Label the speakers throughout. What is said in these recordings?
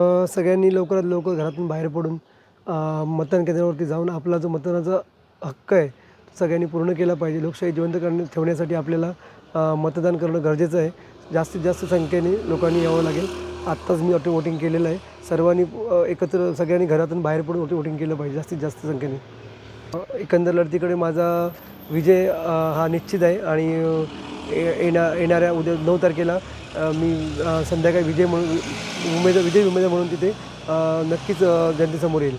Speaker 1: अ, सगळ्यांनी लवकरात लवकर घरातून बाहेर पडून अ, मतदान केंद्रावरती जाऊन आपला जो मतदानाचा हक्क आहे तो सगळ्यांनी पूर्ण केला पाहिजे. लोकशाही जिवंत करण्या ठेवण्यासाठी आपल्याला अ, मतदान करणं गरजेचं आहे. जास्तीत जास्त संख्येने लोकांनी यावं लागेल. आत्ताच मी ऑटो वोटिंग केलेलं आहे. सर्वांनी अ, एकत्र सगळ्यांनी घरातून बाहेर पडून ऑटो वोटिंग केलं पाहिजे जास्तीत जास्त संख्येने. अ, एकंदर लढतीकडे माझा विजय अ, हा निश्चित आहे आणि अ, ये- येणा येणाऱ्या उद्या नऊ तारखेला मी संध्याकाळी विजय म्हणून उमेदवार विजय उमेदवार म्हणून तिथे नक्कीच जनतेसमोर येईल.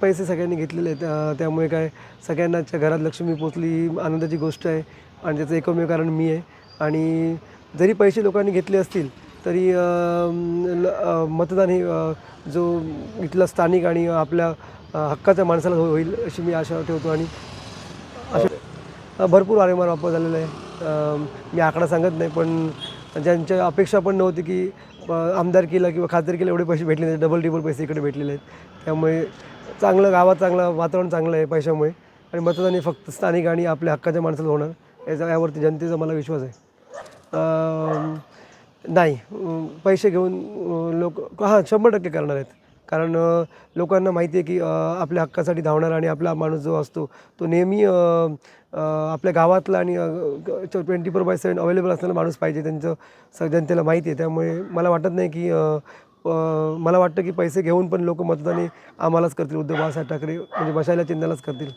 Speaker 1: पैसे सगळ्यांनी घेतलेले आहेत त्यामुळे काय सगळ्यांनाच्या घरात लक्ष्मी पोचली ही आनंदाची गोष्ट आहे आणि त्याचं एकमेव कारण मी आहे. आणि जरी पैसे लोकांनी घेतले असतील तरी मतदान हे जो इथला स्थानिक आणि आपल्या हक्काच्या माणसाला हो- होईल अशी मी आशा ठेवतो आणि अशा भरपूर वारंवार वापर झालेला आहे. मी आकडा सांगत नाही पण ज्यांच्या अपेक्षा पण नव्हती की आमदार आमदारकीला किंवा खासदारकीला एवढे पैसे भेटले नाही डबल टिबल पैसे इकडे भेटलेले आहेत. त्यामुळे चांगलं गावात चांगलं वातावरण चांगलं आहे पैशामुळे. आणि मतदान हे फक्त स्थानिक आणि आपल्या हक्काच्या माणसाला होणार. याचा यावरती जनतेचा मला विश्वास आहे. नाही पैसे घेऊन लोक हां शंभर टक्के करणार आहेत. कारण लोकांना माहिती आहे की आपल्या हक्कासाठी धावणारा आणि आपला माणूस जो असतो तो नेहमी आपल्या गावातला आणि twenty four by seven available असलेला माणूस पाहिजे त्यांचं स जनतेला माहिती आहे. त्यामुळे मला वाटत नाही की मला वाटतं की पैसे घेऊन पण लोक मतदान आम्हालाच करतील. उद्धव बाळासाहेब ठाकरे म्हणजे बसायला चिन्हालाच करतील.